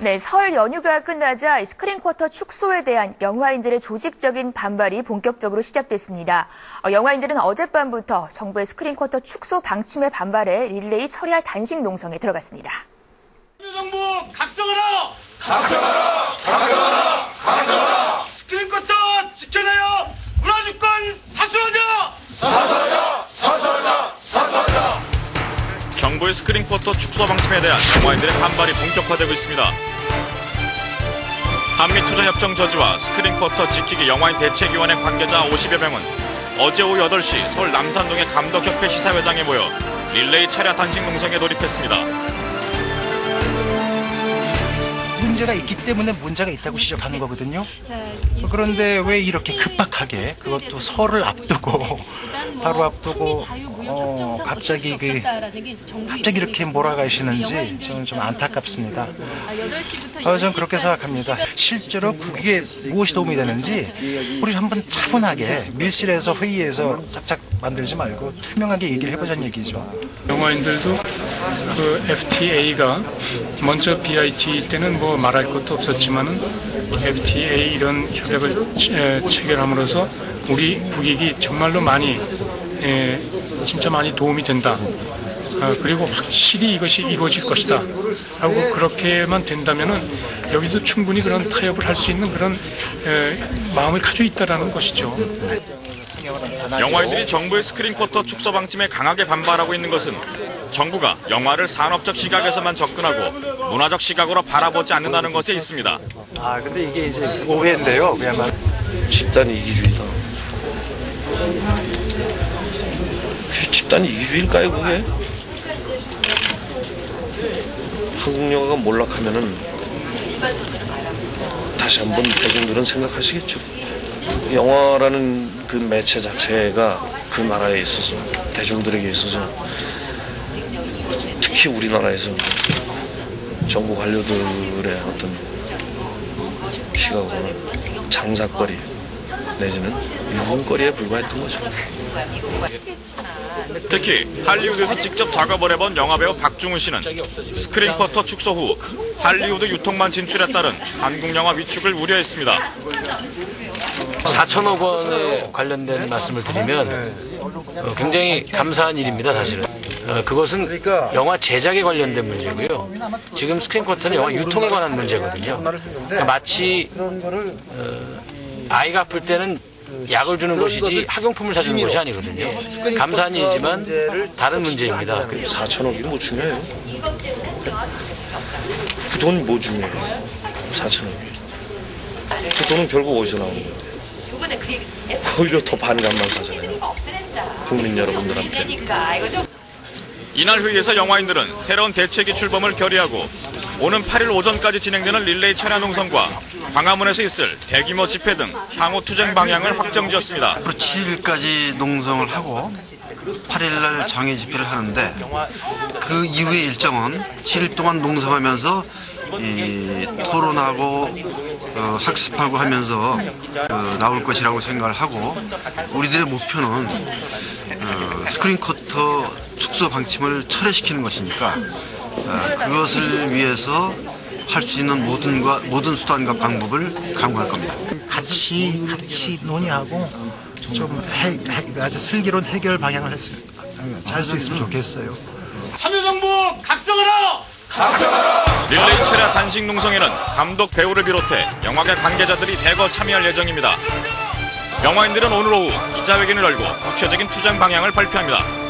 네, 설 연휴가 끝나자 이 스크린 쿼터 축소에 대한 영화인들의 조직적인 반발이 본격적으로 시작됐습니다. 어, 영화인들은 어젯밤부터 정부의 스크린 쿼터 축소 방침에 반발해 릴레이 처리할 단식 농성에 들어갔습니다. 정부 각성하라! 각성 정부의 스크린 쿼터 축소 방침에 대한 영화인들의 반발이 본격화되고 있습니다. 한미투자협정 저지와 스크린 쿼터 지키기 영화인 대책위원회 관계자 50여 명은 어제 오후 8시 서울 남산동의 감독협회 시사회장에 모여 릴레이 차량 단식 농성에 돌입했습니다. 문제가 있기 때문에 문제가 있다고 지적하는 거거든요. 그런데 왜 이렇게 급박하게 그것도 설을 앞두고 일단 뭐 바로 앞두고 어, 갑자기 그 갑자기 이렇게 몰아가시는지 저는 좀 안타깝습니다. 아, 8시부터 어, 저는 10시까지 그렇게 생각합니다. 실제로 국익에 무엇이 도움이 되는지 우리 한번 차분하게 밀실에서 회의에서 싹싹 만들지 말고 투명하게 얘기를 해보자는 얘기죠. 영화인들도 그 FTA가 먼저 BIT 때는 뭐 말할 것도 없었지만은 FTA 이런 협약을 체- 체결함으로써 우리 국익이 정말로 많이 에, 진짜 많이 도움이 된다. 아, 그리고 확실히 이것이 이루어질 것이다. 하고 그렇게만 된다면은 여기도 충분히 그런 타협을 할 수 있는 그런 에, 마음을 가지고 있다라는 것이죠. 영화인들이 정부의 스크린 쿼터 축소 방침에 강하게 반발하고 있는 것은 정부가 영화를 산업적 시각에서만 접근하고 문화적 시각으로 바라보지 않는다는 것에 있습니다. 아 근데 이게 이제 오해인데요. 그야말로 집단 이기주의다. 집단 이기주의일까요, 그게? 한국 영화가 몰락하면은 다시 한번 대중들은 생각하시겠죠. 영화라는 그 매체 자체가 그 나라에 있어서 대중들에게 있어서 특히 우리나라에서 정부 관료들의 어떤 시각으로는 장사거리 내지는 유흥거리에 불과했던 거죠. 특히 할리우드에서 직접 작업을 해본 영화배우 박중훈 씨는 스크린 쿼터 축소 후 할리우드 유통만 진출했다는 한국 영화 위축을 우려했습니다. 4천억 원에 관련된 말씀을 드리면 어, 굉장히 감사한 일입니다, 사실은. 어, 그것은 영화 제작에 관련된 문제고요. 지금 스크린 쿼터는 영화 유통에 관한 문제거든요. 그러니까 마치 어, 아이가 아플 때는 약을 주는 것이지 학용품을 사주는 것이 아니거든요. 감사한 일이지만 다른 문제입니다. 4천억이 뭐 중요해요? 그 돈 뭐 중요해요? 4천억이. 그 돈은 결국 어디서 나오는 건데? 오히려 더 반감만 사잖아요. 국민 여러분들한테. 이날 회의에서 영화인들은 새로운 대책이 출범을 결의하고 오는 8일 오전까지 진행되는 릴레이 차량 농성과 광화문에서 있을 대규모 집회 등 향후 투쟁 방향을 확정지었습니다. 앞으로 7일까지 농성을 하고 8일날 장애 집회를 하는데 그 이후의 일정은 7일 동안 농성하면서 이 토론하고 어, 학습하고 하면서 어, 나올 것이라고 생각을 하고 우리들의 목표는 어, 스크린 커터 축소 방침을 철회시키는 것이니까 어, 그것을 위해서 할 수 있는 모든 과 모든 수단과 방법을 강구할 겁니다. 같이 같이 논의하고 좀 해, 해- 아주 슬기로운 해결 방향을 했으면 잘수 있으면 좋겠어요. 참여정부 각성하라! 릴레이 차량 단식 농성에는 감독 배우를 비롯해 영화계 관계자들이 대거 참여할 예정입니다. 영화인들은 오늘 오후 기자회견을 열고 구체적인 투쟁 방향을 발표합니다.